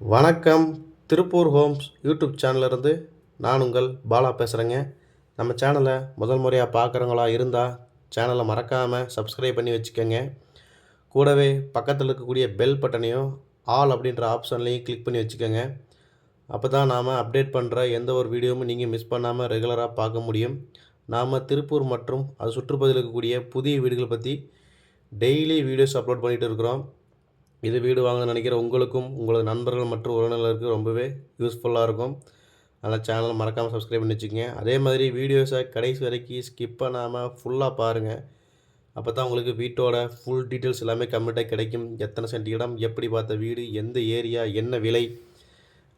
வணக்கம். Tiruppur Holmes YouTube சேனல்லேருந்து நான் உங்கள் பாலா பேசுகிறேங்க நம்ம சேனலை முதல் முறையாக பார்க்குறவங்களா இருந்தால் சேனலை மறக்காமல் சப்ஸ்கிரைப் பண்ணி வச்சுக்கோங்க. கூடவே பக்கத்தில் இருக்கக்கூடிய பெல் பட்டனையும் ஆல் அப்படின்ற ஆப்ஷன்லையும் கிளிக் பண்ணி வச்சுக்கோங்க. அப்போ தான் நாம் அப்டேட் பண்ணுற எந்த ஒரு வீடியோவும் நீங்கள் மிஸ் பண்ணாமல் ரெகுலராக பார்க்க முடியும். நாம் திருப்பூர் மற்றும் அது சுற்றுப்பகுதியில் இருக்கக்கூடிய புதிய வீடுகளை பற்றி டெய்லி வீடியோஸ் அப்லோட் பண்ணிகிட்டு இருக்கிறோம். இது வீடு வாங்க நினைக்கிற உங்களுக்கும் உங்களது நண்பர்கள் மற்றும் உறவினர்களுக்கு ரொம்பவே யூஸ்ஃபுல்லாக இருக்கும். அதனால் சேனலை மறக்காமல் சப்ஸ்கிரைப் பண்ணி வச்சுக்கோங்க. அதே மாதிரி வீடியோஸை கடைசி வரைக்கும் ஸ்கிப் பண்ணாமல் ஃபுல்லாக பாருங்கள் அப்போ தான் உங்களுக்கு வீட்டோட ஃபுல் டீட்டெயில்ஸ் எல்லாமே கம்ப்ளீட்டாக கிடைக்கும். எத்தனை சென்ட் இடம் எப்படி பார்த்த வீடு எந்த ஏரியா என்ன விலை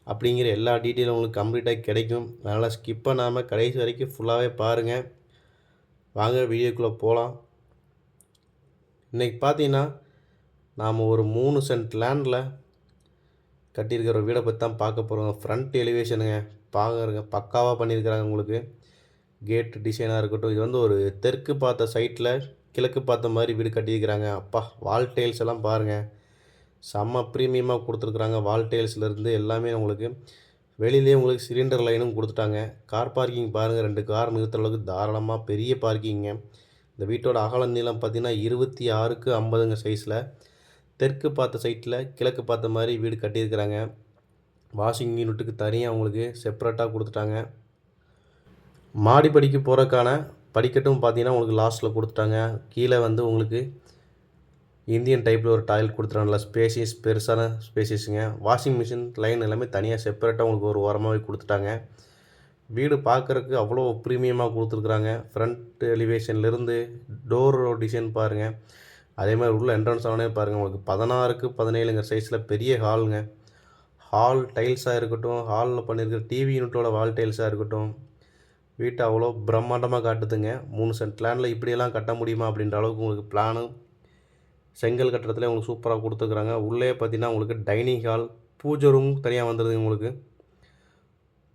அப்படிங்கிற எல்லா டீட்டெயிலும் உங்களுக்கு கம்ப்ளீட்டாக கிடைக்கும். அதனால் ஸ்கிப் பண்ணாமல் கடைசி வரைக்கும் ஃபுல்லாகவே பாருங்கள் வாங்க வீடியோக்குள்ளே போகலாம் இன்றைக்கி பார்த்தீங்கன்னா நாம் ஒரு மூணு சென்ட் லேண்டில் கட்டியிருக்கிற வீடை பற்றி தான் பார்க்க போகிறோம் ஃப்ரண்ட் எலிவேஷனுங்க பார்க்குறங்க பக்காவாக பண்ணியிருக்கிறாங்க உங்களுக்கு. கேட் டிசைனாக இருக்கட்டும் இது வந்து ஒரு தெற்கு பார்த்த சைட்டில் கிழக்கு பார்த்த மாதிரி வீடு கட்டியிருக்கிறாங்க. அப்பா வால் டைல்ஸ் எல்லாம் பாருங்கள் செம்ம ப்ரீமியமாக கொடுத்துருக்குறாங்க. வால் டைல்ஸ்லேருந்து எல்லாமே உங்களுக்கு வெளியிலேயே உங்களுக்கு சிலிண்டர் லைனும் கொடுத்துட்டாங்க. கார் பார்க்கிங் பாருங்கள் ரெண்டு கார் நிறுத்துற அளவுக்கு தாராளமாக பெரிய பார்க்கிங்க இந்த வீட்டோட அகல நீளம் பார்த்திங்கன்னா இருபத்தி ஆறுக்கு ஐம்பதுங்க சைஸில் தெற்கு பார்த்த சைட்டில் கிழக்கு பார்த்த மாதிரி வீடு கட்டியிருக்கிறாங்க. வாஷிங் யூனிட்டுக்கு தனியாக உங்களுக்கு செப்பரேட்டாக கொடுத்துட்டாங்க. மாடி படிக்கு போகிறக்கான படிக்கட்டும் பார்த்தீங்கன்னா உங்களுக்கு லாஸ்ட்டில் கொடுத்துட்டாங்க. கீழே வந்து உங்களுக்கு இந்தியன் டைப்பில் ஒரு டாய்லெட் கொடுத்துருவாங்க நல்லா ஸ்பேசியஸ் பெருசான ஸ்பேசியஸுங்க வாஷிங் மிஷின் லைன் எல்லாமே தனியாக செப்பரேட்டாக உங்களுக்கு ஒரு உரமாகவே கொடுத்துட்டாங்க. வீடு பார்க்குறக்கு அவ்வளோ ப்ரீமியமாக கொடுத்துருக்குறாங்க. ஃப்ரண்ட் எலிவேஷன்லேருந்து டோர் டிசைன் பாருங்கள் அதே மாதிரி உள்ள என்ட்ரன்ஸ் ஆனே பாருங்கள் உங்களுக்கு பதினாறுக்கு பதினேழுங்க சைஸில் பெரிய ஹாலுங்க ஹால் டைல்ஸாக இருக்கட்டும் ஹாலில் பண்ணியிருக்கிற டிவி யூனிட்டோட வால் டைல்ஸாக இருக்கட்டும் வீட்டை அவ்வளோ பிரம்மாண்டமாக காட்டுதுங்க. மூணு சென்ட் லேண்டில் இப்படியெல்லாம் கட்ட முடியுமா அப்படின்ற அளவுக்கு உங்களுக்கு பிளானும் செங்கல் கட்டுறதுல உங்களுக்கு சூப்பராக கொடுத்துருக்குறாங்க. உள்ளே பார்த்தீங்கன்னா உங்களுக்கு டைனிங் ஹால் பூஜை ரூம் தனியாக வந்துடுது உங்களுக்கு.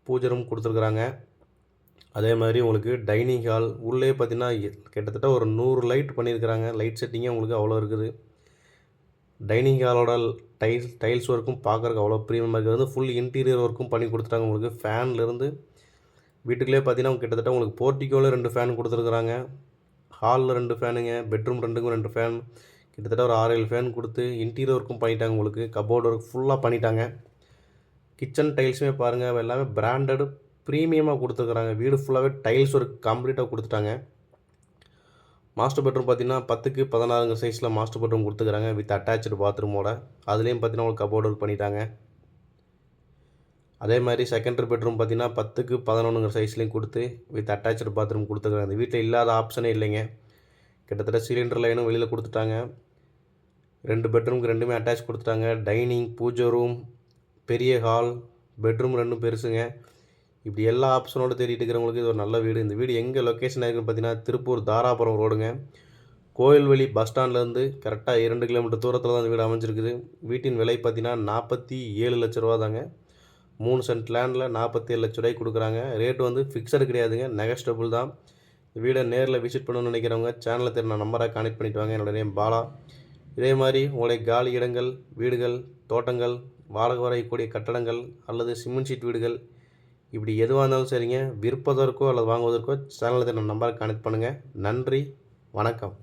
பூஜை ரூம் கொடுத்துருக்குறாங்க. அதே மாதிரி உங்களுக்கு டைனிங் ஹால் உள்ளே பார்த்தீங்கன்னா கிட்டத்தட்ட ஒரு நூறு லைட் பண்ணியிருக்கிறாங்க. லைட் செட்டிங்கே உங்களுக்கு அவ்வளோ இருக்குது. டைனிங் ஹாலோட டைல்ஸ் டைல்ஸ் ஒர்க்கும் பார்க்குறக்கு அவ்வளோ ப்ரீமியமாக இருக்குது. வந்து ஃபுல் இன்டீரியர் ஒர்க்கும் பண்ணி கொடுத்துட்டாங்க உங்களுக்கு. ஃபேன்லேருந்து வீட்டுக்குள்ளே பார்த்தீங்கன்னா கிட்டத்தட்ட உங்களுக்கு போர்ட்டிக்கோவில் ரெண்டு ஃபேன் கொடுத்துருக்குறாங்க. ஹாலில் ரெண்டு ஃபேனுங்க பெட்ரூம் ரெண்டுக்கும் ரெண்டு ஃபேன் கிட்டத்தட்ட ஒரு ஆறு ஏழு ஃபேன் கொடுத்து இன்டீரியர் ஒர்க்கும் பண்ணிட்டாங்க உங்களுக்கு. கபோர்டு ஒர்க் ஃபுல்லாக பண்ணிட்டாங்க. கிச்சன் டைல்ஸுமே பாருங்கள் எல்லாமே பிராண்டடு ப்ரீமியமாக கொடுத்துருக்குறாங்க. வீடு ஃபுல்லாகவே டைல்ஸ் ஒரு கம்ப்ளீட்டாக கொடுத்துட்டாங்க. மாஸ்டர் பெட்ரூம் பார்த்தீங்கன்னா பத்துக்கு பதினாறுங்க சைஸில் மாஸ்டர் பெட்ரூம் கொடுத்துக்கிறாங்க வித் அட்டாச்சு பாத்ரூமோட அதுலேயும் பார்த்தீங்கன்னா உங்களுக்கு கபோர்டு ஒர்க் பண்ணிட்டாங்க. அதே மாதிரி செகண்டரி பெட்ரூம் பார்த்தீங்கன்னா பத்துக்கு பதினொன்றுங்கிற சைஸ்லேயும் கொடுத்து வித் அட்டாச்சு பாத்ரூம் கொடுத்துக்கிறாங்க இந்த வீட்டில் இல்லாத ஆப்ஷனே இல்லைங்க. கிட்டத்தட்ட சிலிண்டர் லைனும் வெளியில் கொடுத்துட்டாங்க. ரெண்டு பெட்ரூமுக்கு ரெண்டுமே அட்டாச் கொடுத்துட்டாங்க. டைனிங் பூஜை ரூம் பெரிய ஹால் பெட்ரூம் ரெண்டும் பெருசுங்க. இப்படி எல்லா ஆப்ஷனோடு தேடிட்டு இருக்கிறவங்களுக்கு இது ஒரு நல்ல வீடு. இந்த வீடு எங்கே லொக்கேஷன் இருக்குன்னு பார்த்தீங்கன்னா திருப்பூர் தாராபுரம் ரோடுங்க. கோயில்வெளி பஸ் ஸ்டாண்ட்லேருந்து கரெக்டாக இரண்டு கிலோமீட்டர் தூரத்தில் தான் இந்த வீடு அமைஞ்சிருக்குது. வீட்டின் விலை பார்த்தீங்கன்னா நாற்பத்தி ஏழு லட்ச ரூபா தாங்க மூணு சென்ட் லேண்டில் நாற்பத்தி ஏழு லட்ச ரூபாய்க்கு கொடுக்குறாங்க. ரேட்டு வந்து ஃபிக்ஸடு கிடையாதுங்க. நெகஸ்டபுள் தான். வீடை நேரில் விசிட் பண்ணணும்னு நினைக்கிறவங்க சேனலில் தெரிஞ்ச நம்பராக கனெக்ட் பண்ணிட்டு வாங்க. என்னோட நேம் பாலா. இதே மாதிரி உங்களுடைய காலி இடங்கள் வீடுகள் தோட்டங்கள் வாடகை வரையக்கூடிய கட்டடங்கள் அல்லது சிமெண்ட் ஷீட் வீடுகள் இப்படி எதுவாக இருந்தாலும் சரிங்க. விற்பதற்கோ அல்லது வாங்குவதற்கோ சேனலில் தெரிஞ்ச நம்பரை கனெக்ட் பண்ணுங்கள் நன்றி. வணக்கம்.